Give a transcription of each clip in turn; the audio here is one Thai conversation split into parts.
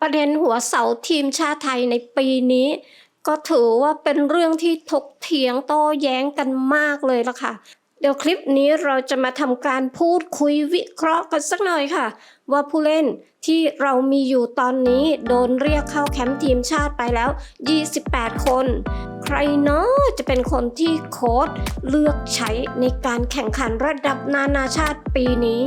ประเด็นหัวเสาทีมชาติไทยในปีนี้ ก็ถือว่าเป็นเรื่องที่ถกเถียงโต้แย้งกันมากเลยละค่ะ เดี๋ยวคลิปนี้เราจะมาทำการพูดคุยวิเคราะห์กันสักหน่อยค่ะ ว่าผู้เล่นที่เรามีอยู่ตอนนี้โดนเรียกเข้าแคมป์ทีมชาติไปแล้ว 28 คน ใครเนาะจะเป็นคนที่โค้ชเลือกใช้ในการแข่งขันระดับนานาชาติปีนี้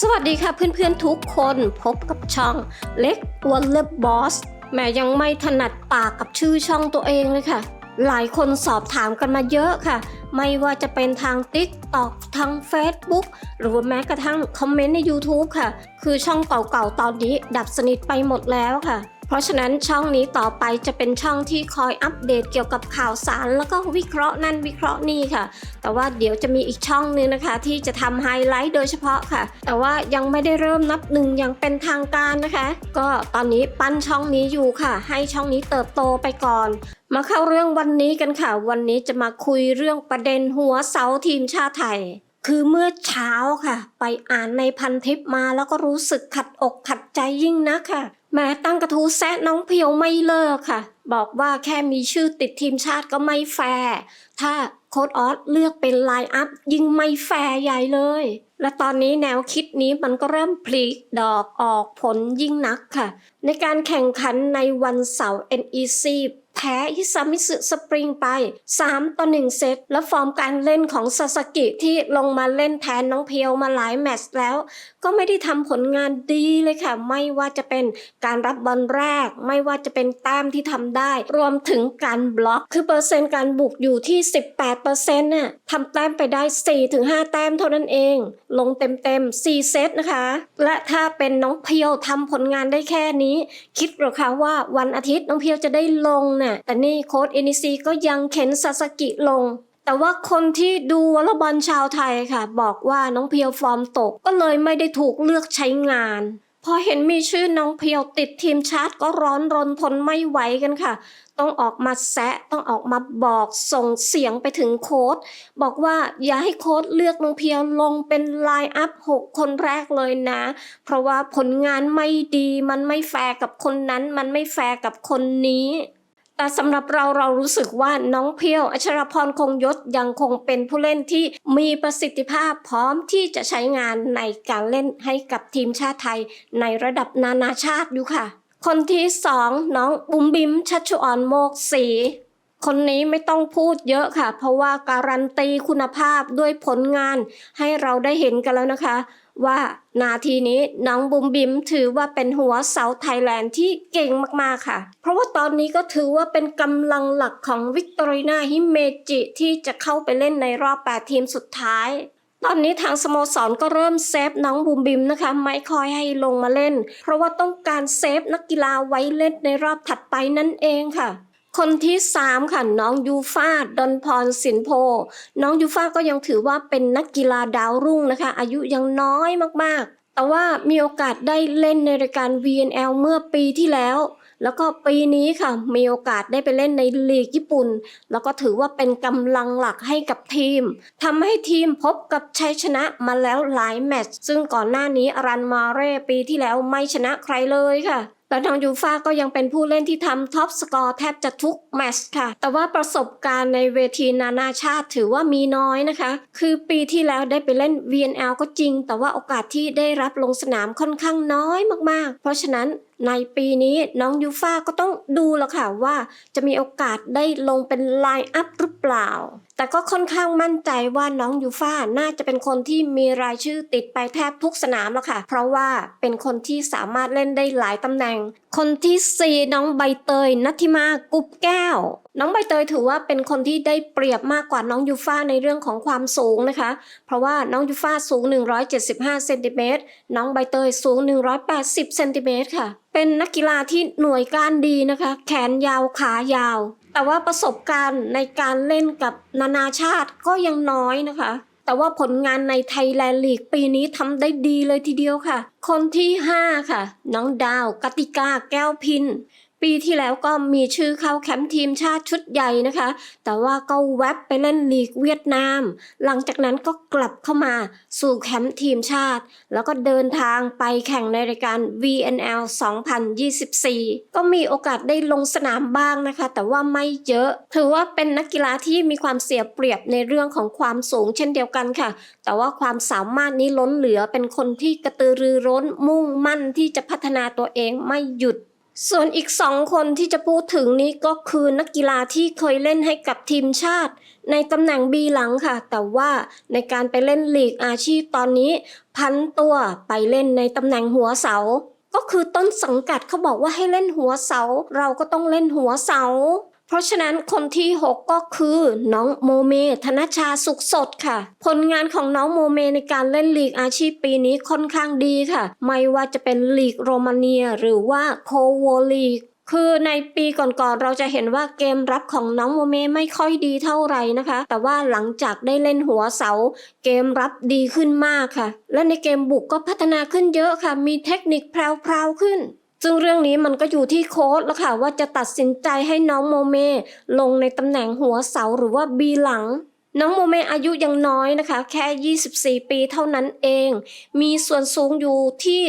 สวัสดีค่ะเพื่อนๆทุกคนพบกับช่องเล็กวอลเล็บบอสแม่ยังไม่ถนัดปากกับชื่อช่องตัวเองเลยค่ะ หลายคนสอบถามกันมาเยอะค่ะ ไม่ว่าจะเป็นทาง t ิ k t o k ทาง Facebook หรือแม้กระทั่งคอมเมนต์ใน YouTube ค่ะ คือช่องเก่าๆตอนนี้ดับสนิทไปหมดแล้วค่ะ เพราะฉะนั้นช่องนี้ต่อไปจะเป็นช่องที่คอยอัปเดตเกี่ยวกับข่าวสาร แล้วก็วิเคราะห์นั่นวิเคราะห์นี่ค่ะ แต่ว่าเดี๋ยวจะมีอีกช่องนึงนะคะ ที่จะทำไฮไลท์โดยเฉพาะค่ะ แต่ว่ายังไม่ได้เริ่มนับหนึ่งอย่างเป็นทางการนะคะ ก็ตอนนี้ปั้นช่องนี้อยู่ค่ะ ให้ช่องนี้เติบโตไปก่อนมาเข้าเรื่องวันนี้กันค่ะ วันนี้จะมาคุยเรื่องประเด็นหัวเสาทีมชาติไทย คือเมื่อเช้าค่ะ ไปอ่านในพันทิปมาแล้วก็รู้สึกขัดอกขัดใจยิ่งนะค่ะ แม้ตั้งกระทู้แซะน้องเพียวไม่เลิกค่ะ บอกว่าแค่มีชื่อติดทีมชาติก็ไม่แฟร์ถ้าโค้ดออสเลือกเป็นไลน์อัพยิ่งไม่แฟร์ใหญ่เลย และตอนนี้แนวคิดนี้มันก็เริ่มผลิดอกออกผลยิ่งนักค่ะ ในการแข่งขันในวันเสาร์ NEC แพ้ฮิซามิสึสปริงไป 3 ต่อ 1 เซต และฟอร์มการเล่นของซาสกิที่ลงมาเล่นแทนน้องเพียวมาหลายแมตช์แล้ว ก็ไม่ได้ทำผลงานดีเลยค่ะ ไม่ว่าจะเป็นการรับบอลแรก ไม่ว่าจะเป็นแต้มที่ทำได้ รวมถึงการบล็อก คือเปอร์เซ็นต์การบุกอยู่ที่ 18%น่ะทำแต้มไปได้ 4-5 แต้มเท่านั้นเอง ลงเต็มๆ4เซตนะคะ และถ้าเป็นน้องเพียวทำผลงานได้แค่นี้ คิดหรอคะว่าวันอาทิตย์น้องเพียวจะได้ลงน่ะแต่นี่โค้ดเอนิซีก็ยังเข็นซาสกิลง แต่ว่าคนที่ดูวอลเลย์บอลชาวไทยค่ะ บอกว่าน้องเพียวฟอร์มตกก็เลยไม่ได้ถูกเลือกใช้งาน พอเห็นมีชื่อน้องเพียวติดทีมชาติก็ร้อนรนทนไม่ไหวกันค่ะ ต้องออกมาแซะต้องออกมาบอกส่งเสียงไปถึงโค้ดบอกว่าอย่าให้โค้ดเลือกน้องเพียวลงเป็นไลน์อัพ6คนแรกเลยนะ เพราะว่าผลงานไม่ดีมันไม่แฟร์กับคนนั้นมันไม่แฟร์กับคนนี้ แต่สำหรับเราเรารู้สึกว่าน้องเพียว อัชรพรคงยศยังคงเป็นผู้เล่นที่มีประสิทธิภาพพร้อมที่จะใช้งานในการเล่นให้กับทีมชาติไทย ในระดับนานาชาติอยู่ค่ะ คนที่สองน้องบุ๋มบิมชัชออนโมกศรีคนนี้ไม่ต้องพูดเยอะค่ะ เพราะว่าการันตีคุณภาพด้วยผลงานให้เราได้เห็นกันแล้วนะคะ ว่านาทีนี้น้องบุมบิมถือว่าเป็นหัวเสาไทยแลนด์ที่เก่งมากๆค่ะ เพราะว่าตอนนี้ก็ถือว่าเป็นกำลังหลักของวิกตอรีนาฮิเมจิที่จะเข้าไปเล่นในรอบ 8 ทีมสุดท้าย ตอนนี้ทางสโมสรก็เริ่มเซฟน้องบูมบิมนะคะ ไม่คอยให้ลงมาเล่น เพราะว่าต้องการเซฟนักกีฬาไว้เล่นในรอบถัดไปนั่นเองค่ะ คนที่3ค่ะน้องยูฟาดอนพรสินโพ น้องยูฟาก็ยังถือว่าเป็นนักกีฬาดาวรุ่งนะคะ อายุยังน้อยมากๆ แต่ว่ามีโอกาสได้เล่นในรายการ VNL เมื่อปีที่แล้วแล้วก็ปีนี้ค่ะมีโอกาสได้ไปเล่นในลีกญี่ปุ่น แล้วก็ถือว่าเป็นกำลังหลักให้กับทีมทำให้ทีมพบกับชัยชนะมาแล้วหลายแมตช์ซึ่งก่อนหน้านี้อรันมาเร่ปีที่แล้วไม่ชนะใครเลยค่ะ และทางยูฟาก็ยังเป็นผู้เล่นที่ทำท็อปสกอร์แทบจะทุกแมตช์ค่ะ แต่ว่าประสบการณ์ในเวทีนานาชาติถือว่ามีน้อยนะคะ คือปีที่แล้วได้ไปเล่น VNL ก็จริง แต่ว่าโอกาสที่ได้รับลงสนามค่อนข้างน้อยมากๆ เพราะฉะนั้นในปีนี้น้องยูฟาก็ต้องดูแล้วค่ะว่าจะมีโอกาสได้ลงเป็นไลน์อัพหรือเปล่า แต่ก็ค่อนข้างมั่นใจว่าน้องยูฟ่าน่าจะเป็นคนที่มีรายชื่อติดไปแทบทุกสนามแล้วค่ะ เพราะว่าเป็นคนที่สามารถเล่นได้หลายตำแหน่ง คนที่สี่น้องใบเตยนัทิมากุบแก้ว น้องใบเตยถือว่าเป็นคนที่ได้เปรียบมากกว่าน้องยูฟ่าในเรื่องของความสูงนะคะ เพราะว่าน้องยูฟ่าสูง 175เซนติเมตรน้องใบเตยสูง 180เซนติเมตรค่ะ เป็นนักกีฬาที่หน่วยก้านดีนะคะ แขนยาวขายาว แต่ว่าประสบการณ์ในการเล่นกับนานาชาติก็ยังน้อยนะคะ แต่ว่าผลงานในไทยแลนด์ลีกปีนี้ทำได้ดีเลยทีเดียวค่ะ คนที่ 5 ค่ะ น้องดาวกติกาแก้วพิน ปีปีที่แล้วก็มีชื่อเข้าแคมป์ทีมชาติชุดใหญ่นะคะ แต่ว่าก็แวบไปเล่นลีกเวียดนาม หลังจากนั้นก็กลับเข้ามาสู่แคมป์ทีมชาติ แล้วก็เดินทางไปแข่งในรายการ VNL 2024 ก็มีโอกาสได้ลงสนามบ้างนะคะ แต่ว่าไม่เยอะ ถือว่าเป็นนักกีฬาที่มีความเสียเปรียบในเรื่องของความสูงเช่นเดียวกันค่ะ แต่ว่าความสามารถนี้ล้นเหลือเป็นคนที่กระตือรือร้นมุ่งมั่นที่จะพัฒนาตัวเองไม่หยุด ส่วนอีกสองคนที่จะพูดถึงนี้ก็คือนักกีฬาที่เคยเล่นให้กับทีมชาติ ในตำแหน่งบีหลังค่ะ แต่ว่าในการไปเล่นลีกอาชีพตอนนี้ พันตัวไปเล่นในตำแหน่งหัวเสา ก็คือต้นสังกัดเขาบอกว่าให้เล่นหัวเสา เราก็ต้องเล่นหัวเสา เพราะฉะนั้นคนที่ 6 ก็คือน้องโมเม ธนชาสุขสดค่ะ ผลงานของน้องโมเมในการเล่นลีกอาชีพปีนี้ค่อนข้างดีค่ะ ไม่ว่าจะเป็นลีกโรมาเนียหรือว่าโคโวลีกคือในปีก่อนๆเราจะเห็นว่าเกมรับของน้องโมเมไม่ค่อยดีเท่าไหร่นะคะ แต่ว่าหลังจากได้เล่นหัวเสา เกมรับดีขึ้นมากค่ะ และในเกมบุกก็พัฒนาขึ้นเยอะค่ะ มีเทคนิคแพรวๆขึ้น ซึ่งเรื่องนี้มันก็อยู่ที่โค้ชแล้วค่ะว่าจะตัดสินใจให้น้องโมเมลงในตำแหน่งหัวเสาหรือว่าบีหลัง น้องโมเมอายุยังน้อยนะคะ แค่ 24 ปีเท่านั้นเอง มีส่วนสูงอยู่ที่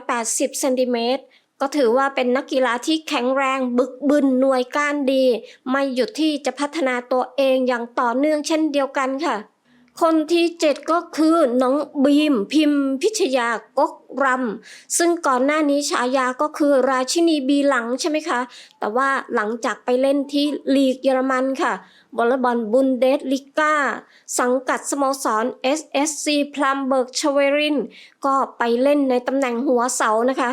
180 เซนติเมตรก็ถือว่าเป็นนักกีฬาที่แข็งแรงบึกบึนหน่วยก้านดี ไม่หยุดที่จะพัฒนาตัวเองอย่างต่อเนื่องเช่นเดียวกันค่ะ คนที่7ก็คือน้องบีมพิมพิชยากกรำซึ่งก่อนหน้านี้ฉายาก็คือราชินีบีหลังใช่ไหมคะ แต่ว่าหลังจากไปเล่นที่ลีกเยอรมันค่ะวอลบอลบุนเดสลิก้าสังกัดสโมสร SSC พลัมเบิร์กชเวรินก็ไปเล่นในตำแหน่งหัวเสานะคะ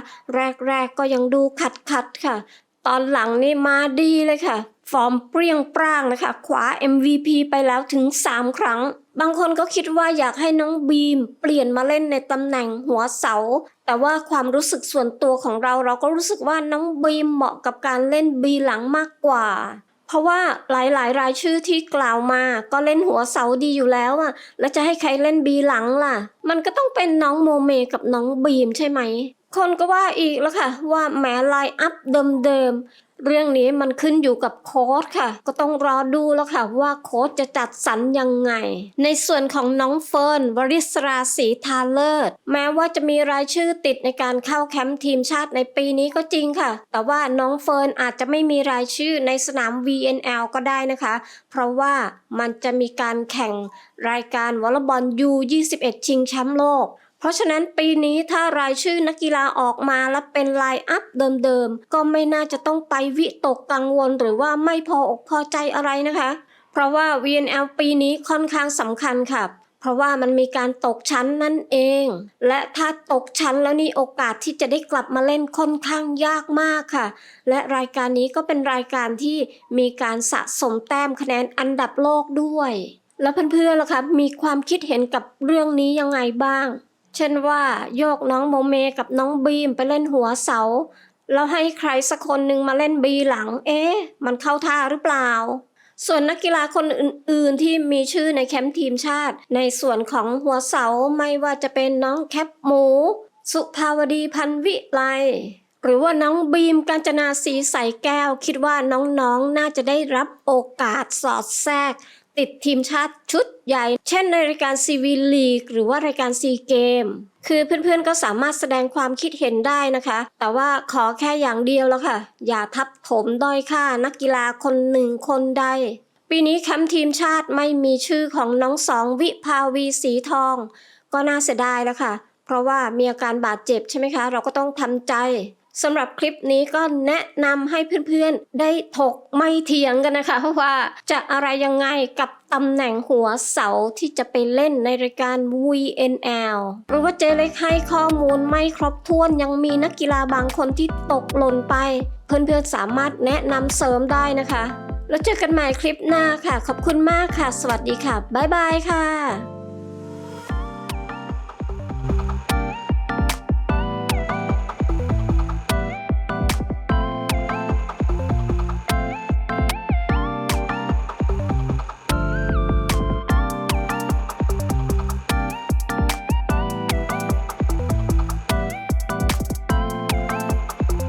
แรกๆก็ยังดูขัดขัดค่ะ ตอนหลังนี่มาดีเลยค่ะ ฟอร์มเปรี้ยงปร้างนะคะคว้า MVP ไปแล้วถึง 3 ครั้ง บางคนก็คิดว่าอยากให้น้องบีม เปลี่ยนมาเล่นในตำแหน่งหัวเสา แต่ว่าความรู้สึกส่วนตัวของเราเราก็รู้สึกว่าน้องบีมเหมาะกับการเล่นบีหลังมากกว่า เพราะว่าหลายๆรายชื่อที่กล่าวมา ก็เล่นหัวเสาดีอยู่แล้วอะแล้วจะให้ใครเล่นบีหลังล่ะ มันก็ต้องเป็นน้องโมเมกับน้องบีมใช่ไหมคนก็ว่าอีกแล้วค่ะว่าแหมไลน์อัพเดิมๆ เรื่องนี้มันขึ้นอยู่กับโค้ชค่ะ ก็ต้องรอดูแล้วค่ะว่าโค้ชจะจัดสรรยังไง ในส่วนของน้องเฟิร์นวริศราศีทาเลิศแม้ว่าจะมีรายชื่อติดในการเข้าแคมป์ทีมชาติในปีนี้ก็จริงค่ะ แต่ว่าน้องเฟิร์นอาจจะไม่มีรายชื่อในสนาม VNL ก็ได้นะคะ เพราะว่ามันจะมีการแข่งรายการวอลเลย์บอล U21 ชิงแชมป์โลก เพราะฉะนั้นปีนี้ถ้ารายชื่อนักกีฬาออกมาและเป็นไลน์อัพเดิมๆ ก็ไม่น่าจะต้องไปวิตกกังวลหรือว่าไม่พออกพอใจอะไรนะคะ เพราะว่า VNL ปีนี้ค่อนข้างสำคัญค่ะเพราะว่ามันมีการตกชั้นนั่นเอง และถ้าตกชั้นแล้วนี่โอกาสที่จะได้กลับมาเล่นค่อนข้างยากมากค่ะ และรายการนี้ก็เป็นรายการที่มีการสะสมแต้มคะแนนอันดับโลกด้วย แล้วเพื่อนๆล่ะคะมีความคิดเห็นกับเรื่องนี้ยังไงบ้าง เช่นว่าโยกน้องโมเมกับน้องบีมไปเล่นหัวเสา แล้วให้ใครสักคนหนึ่งมาเล่นบีหลัง เอ๊ะ มันเข้าท่าหรือเปล่า ส่วนนักกีฬาคนอื่นๆ ที่มีชื่อในแคมป์ทีมชาติ ในส่วนของหัวเสาไม่ว่าจะเป็นน้องแคปหมู สุภาวดีพันวิไลหรือว่าน้องบีมกาญจนาสีใสแก้ว คิดว่าน้องๆน่าจะได้รับโอกาสสอดแทรก ติดทีมชาติชุดใหญ่ เช่นในรายการซีวีลีกหรือว่ารายการซีเกม คือเพื่อนๆก็สามารถแสดงความคิดเห็นได้นะคะ แต่ว่าขอแค่อย่างเดียวแล้วค่ะ อย่าทับถมด้อยค่านักกีฬาคนหนึ่งคนใด ปีนี้แคมป์ทีมชาติไม่มีชื่อของน้องสองวิภาวีสีทอง ก็น่าเสียดายแล้วค่ะ เพราะว่ามีอาการบาดเจ็บใช่ไหมคะ เราก็ต้องทำใจ สำหรับคลิปนี้ก็แนะนำให้เพื่อนๆ ได้ถกไม่เถียงกันนะคะ เพราะว่าจะอะไรยังไงกับตำแหน่งหัวเสาที่จะไปเล่นในรายการ VNL หรือว่าเจเล็กให้ข้อมูลไม่ครบถ้วนยังมีนักกีฬาบางคนที่ตกหล่นไป เพื่อนๆสามารถแนะนำเสริมได้นะคะ แล้วเจอกันใหม่คลิปหน้าค่ะ ขอบคุณมากค่ะ สวัสดีค่ะ บ๊ายบายค่ะ